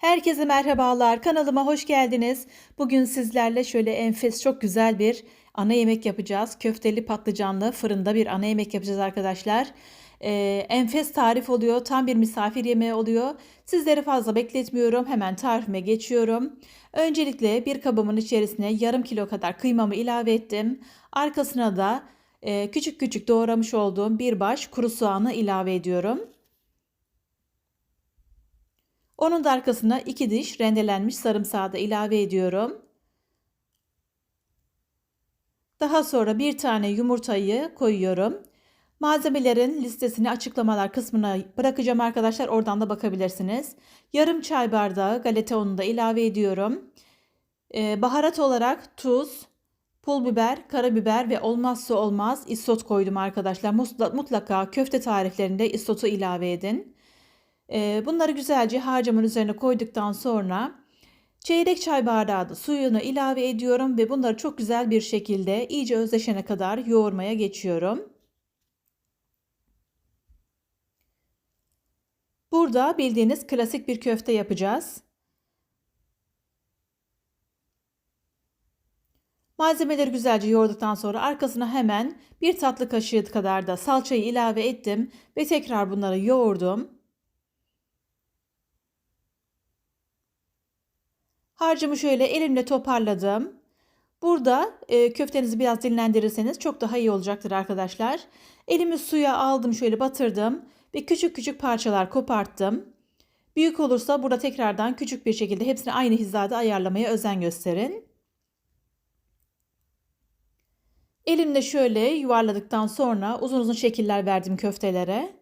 Herkese merhabalar. Kanalıma hoş geldiniz. Bugün sizlerle şöyle enfes çok güzel bir ana yemek yapacağız. Köfteli patlıcanlı fırında bir ana yemek yapacağız arkadaşlar. Ee, enfes tarif oluyor. Tam bir misafir yemeği oluyor. Sizleri fazla bekletmiyorum. Hemen tarifime geçiyorum. Öncelikle bir kabımın içerisine yarım kilo kadar kıymamı ilave ettim. Arkasına da e, küçük küçük doğramış olduğum bir baş kuru soğanı ilave ediyorum. Onun da arkasına iki diş rendelenmiş sarımsağı da ilave ediyorum. Daha sonra bir tane yumurtayı koyuyorum. Malzemelerin listesini açıklamalar kısmına bırakacağım arkadaşlar. Oradan da bakabilirsiniz. Yarım çay bardağı galeta unu da ilave ediyorum. Ee, baharat olarak tuz, pul biber, karabiber ve olmazsa olmaz isot koydum arkadaşlar. Mutlaka köfte tariflerinde isotu ilave edin. Ee, bunları güzelce harcımın üzerine koyduktan sonra çeyrek çay bardağı da suyunu ilave ediyorum ve bunları çok güzel bir şekilde iyice özleşene kadar yoğurmaya geçiyorum. Burada bildiğiniz klasik bir köfte yapacağız. Malzemeleri güzelce yoğurduktan sonra arkasına hemen bir tatlı kaşığı kadar da salçayı ilave ettim ve tekrar bunları yoğurdum. Harcımı şöyle elimle toparladım. Burada e, köftenizi biraz dinlendirirseniz çok daha iyi olacaktır arkadaşlar. Elimi suya aldım şöyle batırdım ve küçük küçük parçalar koparttım. Büyük olursa burada tekrardan küçük bir şekilde hepsini aynı hizada ayarlamaya özen gösterin. Elimle şöyle yuvarladıktan sonra uzun uzun şekiller verdim köftelere.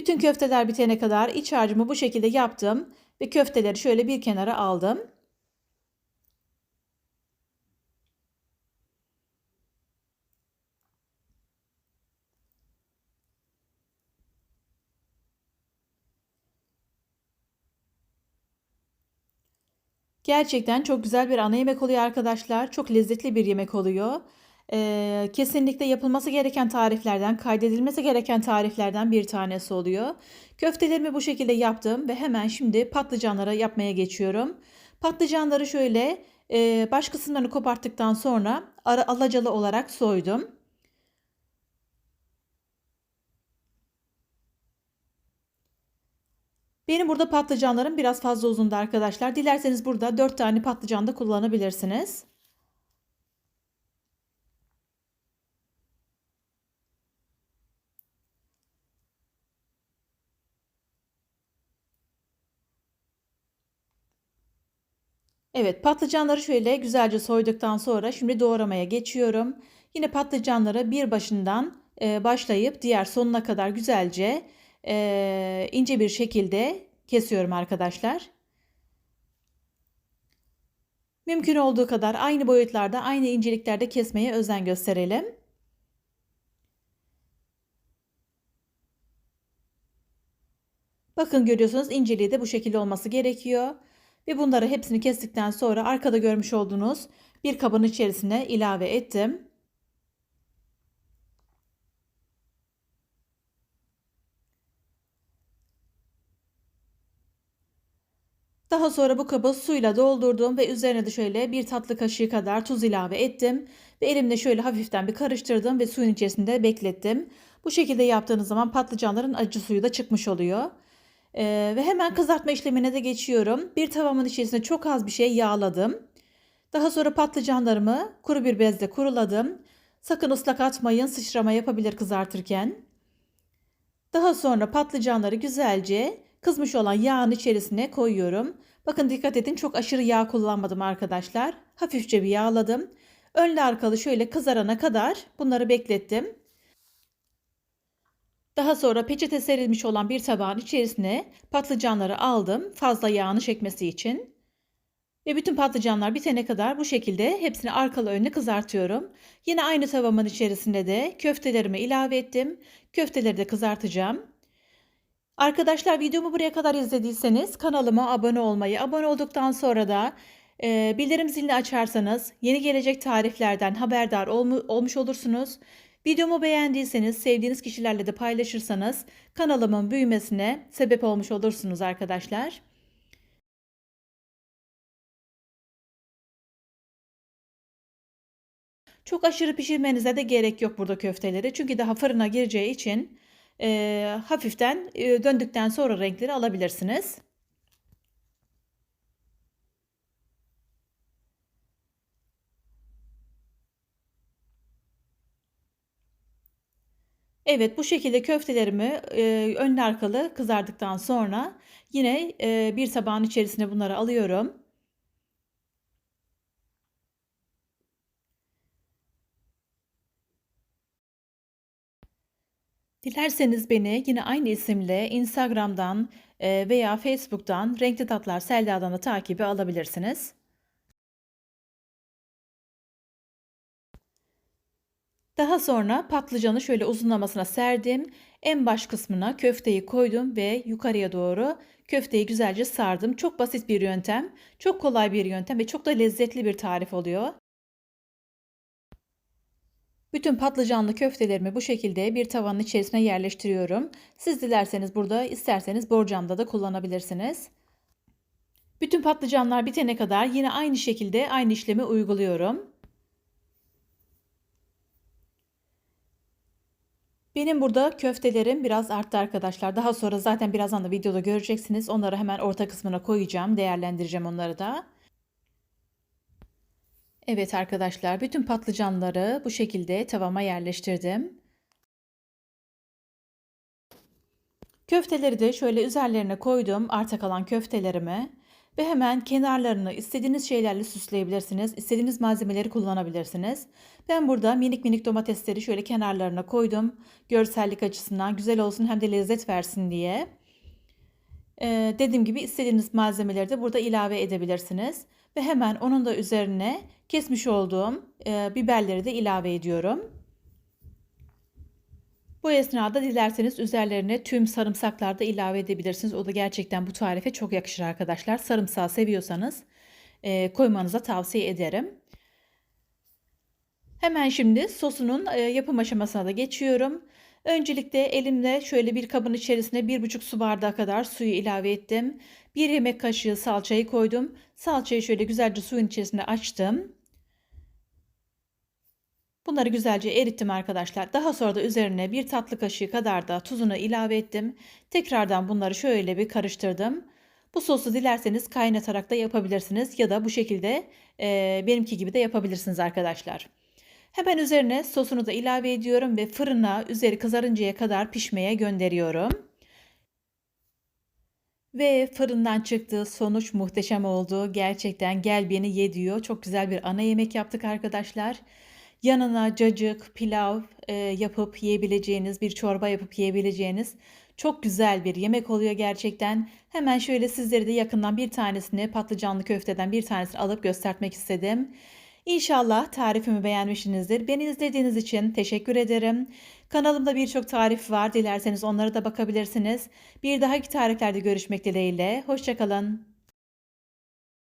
Bütün köfteler bitene kadar iç harcımı bu şekilde yaptım ve köfteleri şöyle bir kenara aldım. Gerçekten çok güzel bir ana yemek oluyor arkadaşlar. Çok lezzetli bir yemek oluyor. Ee, kesinlikle yapılması gereken tariflerden, kaydedilmesi gereken tariflerden bir tanesi oluyor. Köftelerimi bu şekilde yaptım ve hemen şimdi patlıcanlara yapmaya geçiyorum. Patlıcanları şöyle e, baş kısımlarını koparttıktan sonra ara alacalı olarak soydum. Benim burada patlıcanlarım biraz fazla uzundu arkadaşlar. Dilerseniz burada 4 tane patlıcan da kullanabilirsiniz. Evet patlıcanları şöyle güzelce soyduktan sonra şimdi doğramaya geçiyorum. Yine patlıcanları bir başından e, başlayıp diğer sonuna kadar güzelce e, ince bir şekilde kesiyorum arkadaşlar. Mümkün olduğu kadar aynı boyutlarda aynı inceliklerde kesmeye özen gösterelim. Bakın görüyorsunuz inceliği de bu şekilde olması gerekiyor. Ve bunları hepsini kestikten sonra arkada görmüş olduğunuz bir kabın içerisine ilave ettim. Daha sonra bu kabı suyla doldurdum ve üzerine de şöyle bir tatlı kaşığı kadar tuz ilave ettim. Ve elimle şöyle hafiften bir karıştırdım ve suyun içerisinde beklettim. Bu şekilde yaptığınız zaman patlıcanların acı suyu da çıkmış oluyor. Ee, ve hemen kızartma işlemine de geçiyorum. Bir tavamın içerisine çok az bir şey yağladım. Daha sonra patlıcanlarımı kuru bir bezle kuruladım. Sakın ıslak atmayın sıçrama yapabilir kızartırken. Daha sonra patlıcanları güzelce kızmış olan yağın içerisine koyuyorum. Bakın dikkat edin çok aşırı yağ kullanmadım arkadaşlar. Hafifçe bir yağladım. Önlü arkalı şöyle kızarana kadar bunları beklettim. Daha sonra peçete serilmiş olan bir tabağın içerisine patlıcanları aldım fazla yağını çekmesi için. Ve bütün patlıcanlar bitene kadar bu şekilde hepsini arkalı önlü kızartıyorum. Yine aynı tavamın içerisinde de köftelerimi ilave ettim. Köfteleri de kızartacağım. Arkadaşlar videomu buraya kadar izlediyseniz kanalıma abone olmayı, abone olduktan sonra da e, bildirim zilini açarsanız yeni gelecek tariflerden haberdar olmu, olmuş olursunuz. Videomu beğendiyseniz, sevdiğiniz kişilerle de paylaşırsanız kanalımın büyümesine sebep olmuş olursunuz arkadaşlar. Çok aşırı pişirmenize de gerek yok burada köfteleri. Çünkü daha fırına gireceği için e, hafiften e, döndükten sonra renkleri alabilirsiniz. Evet bu şekilde köftelerimi e, önlü arkalı kızardıktan sonra yine e, bir tabağın içerisine bunları alıyorum. Dilerseniz beni yine aynı isimle Instagram'dan e, veya Facebook'tan Renkli Tatlar Selda'dan da takibi alabilirsiniz. Daha sonra patlıcanı şöyle uzunlamasına serdim. En baş kısmına köfteyi koydum ve yukarıya doğru köfteyi güzelce sardım. Çok basit bir yöntem, çok kolay bir yöntem ve çok da lezzetli bir tarif oluyor. Bütün patlıcanlı köftelerimi bu şekilde bir tavanın içerisine yerleştiriyorum. Siz dilerseniz burada, isterseniz borcamda da kullanabilirsiniz. Bütün patlıcanlar bitene kadar yine aynı şekilde aynı işlemi uyguluyorum. Benim burada köftelerim biraz arttı arkadaşlar. Daha sonra zaten birazdan da videoda göreceksiniz. Onları hemen orta kısmına koyacağım. Değerlendireceğim onları da. Evet arkadaşlar bütün patlıcanları bu şekilde tavama yerleştirdim. Köfteleri de şöyle üzerlerine koydum arta kalan köftelerimi ve hemen kenarlarını istediğiniz şeylerle süsleyebilirsiniz. İstediğiniz malzemeleri kullanabilirsiniz. Ben burada minik minik domatesleri şöyle kenarlarına koydum. Görsellik açısından güzel olsun hem de lezzet versin diye. Ee, dediğim gibi istediğiniz malzemeleri de burada ilave edebilirsiniz. Ve hemen onun da üzerine kesmiş olduğum e, biberleri de ilave ediyorum. Bu esnada dilerseniz üzerlerine tüm sarımsaklar da ilave edebilirsiniz. O da gerçekten bu tarife çok yakışır arkadaşlar. Sarımsağı seviyorsanız e, koymanıza tavsiye ederim. Hemen şimdi sosunun e, yapım aşamasına da geçiyorum. Öncelikle elimle şöyle bir kabın içerisine bir buçuk su bardağı kadar suyu ilave ettim. Bir yemek kaşığı salçayı koydum. Salçayı şöyle güzelce suyun içerisine açtım. Bunları güzelce erittim arkadaşlar. Daha sonra da üzerine bir tatlı kaşığı kadar da tuzunu ilave ettim. Tekrardan bunları şöyle bir karıştırdım. Bu sosu dilerseniz kaynatarak da yapabilirsiniz ya da bu şekilde e, benimki gibi de yapabilirsiniz arkadaşlar. Hemen üzerine sosunu da ilave ediyorum ve fırına üzeri kızarıncaya kadar pişmeye gönderiyorum. Ve fırından çıktığı sonuç muhteşem oldu. Gerçekten gel beni ye diyor. Çok güzel bir ana yemek yaptık arkadaşlar. Yanına cacık, pilav e, yapıp yiyebileceğiniz, bir çorba yapıp yiyebileceğiniz çok güzel bir yemek oluyor gerçekten. Hemen şöyle sizlere de yakından bir tanesini patlıcanlı köfteden bir tanesini alıp göstermek istedim. İnşallah tarifimi beğenmişsinizdir. Beni izlediğiniz için teşekkür ederim. Kanalımda birçok tarif var. Dilerseniz onlara da bakabilirsiniz. Bir dahaki tariflerde görüşmek dileğiyle. Hoşçakalın.